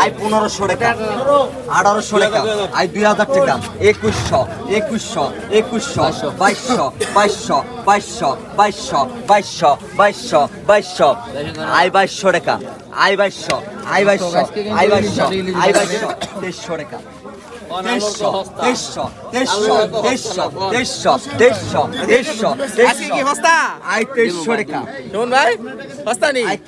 I পনেরোশো টাকা। আঠারোশো টাকা। আই দুই হাজার টাকা। একুশশো একুশশো একুশশো বাইশশো বাইশশো বাইশশো বাইশশো বাইশশো বাইশশো বাইশশো। আই বাইশশো টাকা আই বাইশশো আই বাইশশো আই বাইশশো আই বাইশশো তেইশশো টাকা। তেইশশো তেইশশো তেইশশো তেইশশো তেইশশো তেইশশো তেইশশো আজকে কি হস্তা আই তেইশশো টাকা। শুন ভাই হস্তা নি। আই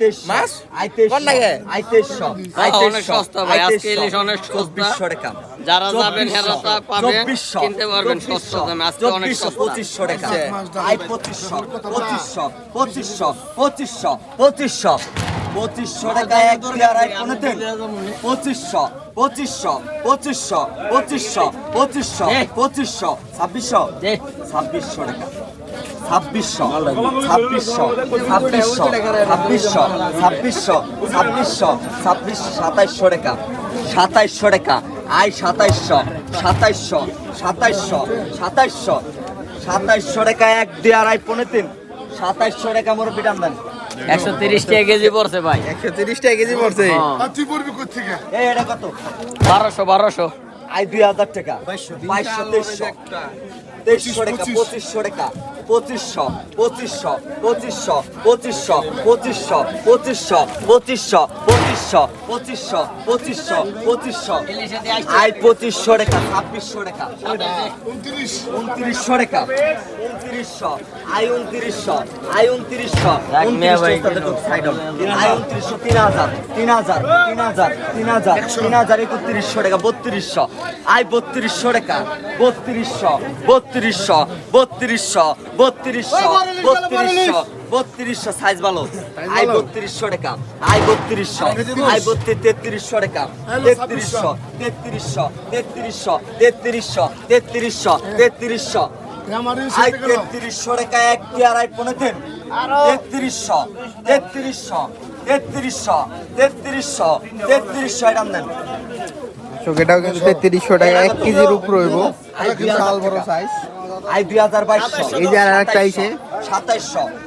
আই কোন লাগে? আই তেইশশো আই অনেক তেইশশো সস্তা ভাই, আজকে ইলিশ অনেক সস্তা। চব্বিশশো টাকা। যারা যাবেন হেরা তা কিনতে পারবেন সস্তা দামে, আজকে অনেক সস্তা। পঁচিশশো টাকা। আই পঁচিশশো পঁচিশশো। পঁচিশশো পঁচিশশো পঁচিশশো পঁচিশশো। টাকা এক আড়াই পনেরো পঁচিশশো পঁচিশশো পঁচিশশো পঁচিশশো পঁচিশশো পঁচিশশো ছাব্বিশশো। ছাব্বিশশো টাকা। ছাব্বিশশো ছাব্বিশশো ছাব্বিশশো ছাব্বিশশো ছাব্বিশশো ছাব্বিশশো ছাব্বিশ সাতাইশশো টাকা। সাতাইশশো টাকা। আই সাতাইশশো সাতাইশশো সাতাইশশো সাতাইশশো সাতাইশশো টাকা এক দিয়ে আড়াই পনেরো তিন। সাতাইশশো টাকা মোর বিটাম দেন। একশো তিরিশ টাকা কেজি পড়ছে ভাই। একশো তিরিশ টাকা কেজি পড়ছে। আর তুই পড়বি কোথেকে এই এটা কত? বারোশো বারোশো। আই দুই হাজার টাকা বাইশশো তেইশশো তেইশশো টাকা পঁচিশশো টাকা পঁচিশশো পঁচিশশো পঁচিশশো পঁচিশশো পঁচিশশো পঁচিশশো পঁচিশশো পঁচিশশো পঁচিশশো পঁচিশশো পঁচিশশো আই পঁচিশশো টাকা ছাব্বিশশো টাকা উনত্রিশ উনত্রিশশো টাকা উনত্রিশশো আই উনত্রিশশো আই উনত্রিশশো আই উনত্রিশশো তিন হাজার তিন হাজার তিন হাজার তিন হাজার তিন হাজার একত্রিশশো টাকা বত্রিশশো আই বত্রিশশো টাকা। বত্রিশশো বত্রিশশো বত্রিশশো বত্রিশশো বত্রিশশো বত্রিশশো সাইজ ভালো। আই বত্রিশশো টাকা আই বত্রিশশো আই বত্রিশ তেত্রিশশো টাকা তেত্রিশশো তেত্রিশশো তেত্রিশশো তেত্রিশশো তেত্রিশশো তেত্রিশশো। আই তেত্রিশশো টাকা এক আড়াই পনেরো দিন তেত্রিশশো তেত্রিশশো তেত্রিশশো তেত্রিশশো তেত্রিশশো এটা দেন এটাও কিন্তু তেত্রিশশো টাকা এক কেজির উপর হইব। আই দুই বিশাল বড় সাইজ আই দুই হাজার বাইশশো এই যে আর একটা আইছে। সাতাইশশো।